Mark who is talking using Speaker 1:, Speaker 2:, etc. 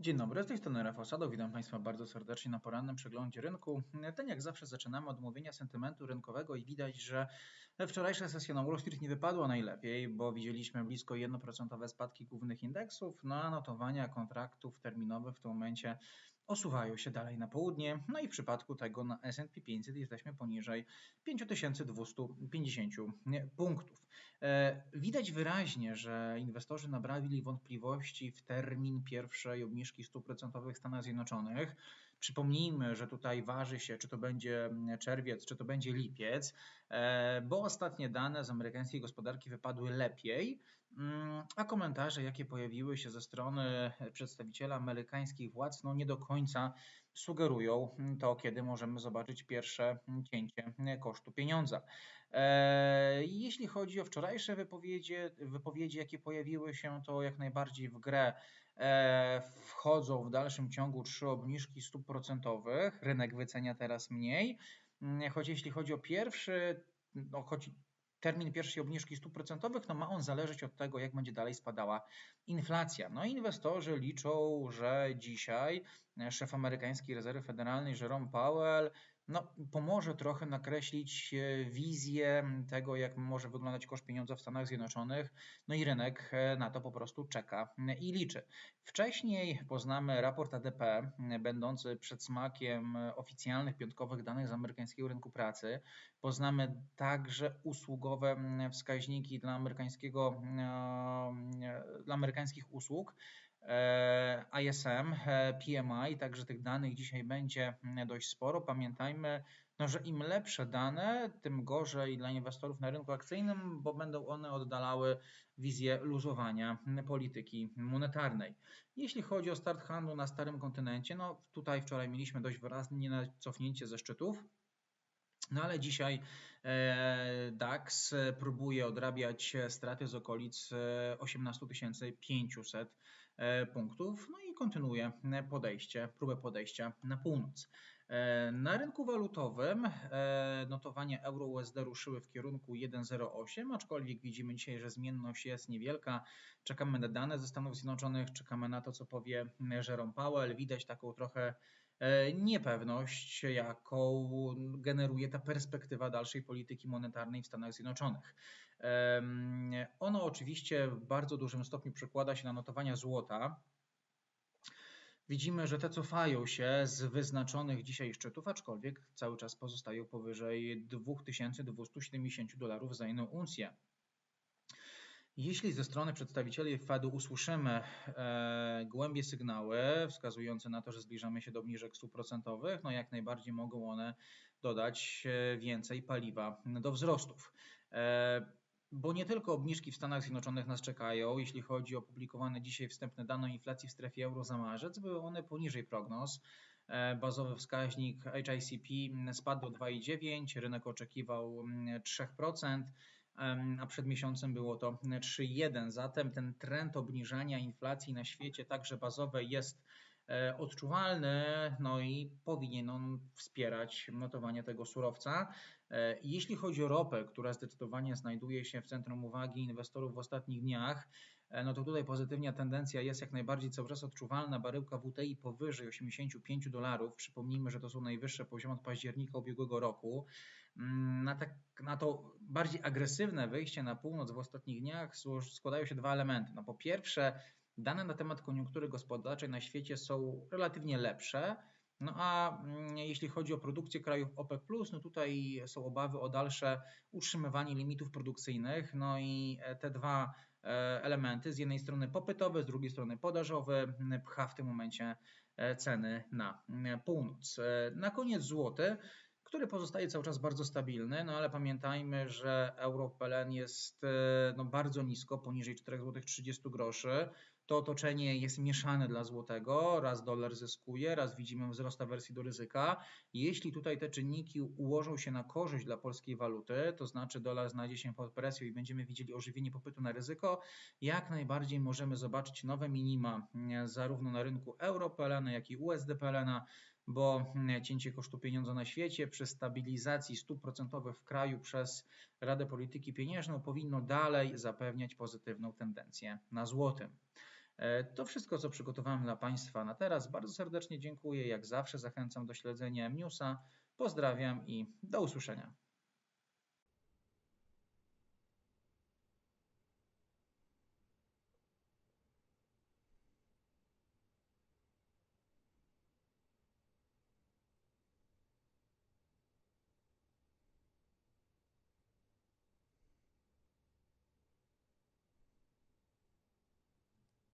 Speaker 1: Dzień dobry, z tej strony Rafał Sado. Witam Państwa bardzo serdecznie na porannym przeglądzie rynku. Ten jak zawsze zaczynamy od mówienia sentymentu rynkowego i widać, że wczorajsza sesja na Wall Street nie wypadła najlepiej, bo widzieliśmy blisko 1% spadki głównych indeksów, no a notowania kontraktów terminowych w tym momencie osuwają się dalej na południe. No i w przypadku tego na S&P 500 jesteśmy poniżej 5250 punktów. E, widać wyraźnie, że inwestorzy nabrali wątpliwości w termin pierwszej obniżki stóp procentowych w Stanach Zjednoczonych. Przypomnijmy, że tutaj waży się, czy to będzie czerwiec, czy to będzie lipiec, e, bo ostatnie dane z amerykańskiej gospodarki wypadły lepiej, mm, a komentarze, jakie pojawiły się ze strony przedstawiciela amerykańskich władz, no nie do końca sugerują to, kiedy możemy zobaczyć pierwsze cięcie kosztu pieniądza. E, jeśli chodzi o wczorajsze wypowiedzi, wypowiedzi, jakie pojawiły się, to jak najbardziej w grę e, wchodzą w dalszym ciągu trzy obniżki stóp procentowych. Rynek wycenia teraz mniej. Choć jeśli chodzi o pierwszy, no choć termin pierwszej obniżki stóp procentowych, no ma on zależeć od tego, jak będzie dalej spadała inflacja. No inwestorzy liczą, że dzisiaj szef amerykańskiej rezerwy federalnej Jerome Powell no, pomoże trochę nakreślić e, wizję tego, jak może wyglądać koszt pieniądza w Stanach Zjednoczonych. No i rynek e, na to po prostu czeka i liczy. Wcześniej poznamy raport ADP, będący przedsmakiem oficjalnych piątkowych danych z amerykańskiego rynku pracy. Poznamy także usługowe wskaźniki dla, amerykańskiego, e, dla amerykańskich usług. E, ISM, e, PMI, także tych danych dzisiaj będzie mm, dość sporo. Pamiętajmy, no, że im lepsze dane, tym gorzej dla inwestorów na rynku akcyjnym, bo będą one oddalały wizję luzowania polityki monetarnej. Jeśli chodzi o start handlu na starym kontynencie, no tutaj wczoraj mieliśmy dość wyraźne cofnięcie ze szczytów. No ale dzisiaj e, DAX próbuje odrabiać straty z okolic 18 500 E, punktów, no i kontynuuje podejście, próbę podejścia na północ. E, na rynku walutowym e, notowania euro-USD ruszyły w kierunku 1,08, aczkolwiek widzimy dzisiaj, że zmienność jest niewielka. Czekamy na dane ze Stanów Zjednoczonych, czekamy na to, co powie Jerome Powell. Widać taką trochę niepewność, jaką generuje ta perspektywa dalszej polityki monetarnej w Stanach Zjednoczonych. Ono oczywiście w bardzo dużym stopniu przekłada się na notowania złota. Widzimy, że te cofają się z wyznaczonych dzisiaj szczytów, aczkolwiek cały czas pozostają powyżej 2270 dolarów za jedną uncję. Jeśli ze strony przedstawicieli Fedu usłyszymy e, głębie sygnały wskazujące na to, że zbliżamy się do obniżek stóp procentowych, no jak najbardziej mogą one dodać e, więcej paliwa do wzrostów. E, bo nie tylko obniżki w Stanach Zjednoczonych nas czekają, jeśli chodzi o publikowane dzisiaj wstępne dane o inflacji w strefie euro za marzec, były one poniżej prognoz. E, bazowy wskaźnik HICP spadł do 2,9, rynek oczekiwał 3%, a przed miesiącem było to 3,1. Zatem ten trend obniżania inflacji na świecie, także bazowej, jest E, odczuwalny, no i powinien on wspierać notowanie tego surowca. E, jeśli chodzi o ropę, która zdecydowanie znajduje się w centrum uwagi inwestorów w ostatnich dniach, no to tutaj pozytywna tendencja jest jak najbardziej cały czas odczuwalna. Baryłka WTI powyżej 85 dolarów. Przypomnijmy, że to są najwyższe poziomy od października ubiegłego roku. Mm, na, tak, na to bardziej agresywne wyjście na północ w ostatnich dniach składają się dwa elementy. No po pierwsze, Dane na temat koniunktury gospodarczej na świecie są relatywnie lepsze. No a mm, jeśli chodzi o produkcję krajów OPEC, no tutaj są obawy o dalsze utrzymywanie limitów produkcyjnych. No i e, te dwa e, elementy, z jednej strony popytowe, z drugiej strony podażowe, pcha w tym momencie e, ceny na północ. Na koniec złoty który pozostaje cały czas bardzo stabilny, no ale pamiętajmy, że euro PLN jest no, bardzo nisko, poniżej 4,30 zł to otoczenie jest mieszane dla złotego, raz dolar zyskuje, raz widzimy wzrost awersji do ryzyka. Jeśli tutaj te czynniki ułożą się na korzyść dla polskiej waluty, to znaczy dolar znajdzie się pod presją i będziemy widzieli ożywienie popytu na ryzyko, jak najbardziej możemy zobaczyć nowe minima zarówno na rynku euro PLN, jak i USD PLN, bo cięcie kosztu pieniądza na świecie przy stabilizacji stóp procentowych w kraju przez Radę Polityki Pieniężną powinno dalej zapewniać pozytywną tendencję na złotym. E, to wszystko, co przygotowałem dla Państwa na teraz. Bardzo serdecznie dziękuję. Jak zawsze zachęcam do śledzenia newsa. Pozdrawiam i do usłyszenia.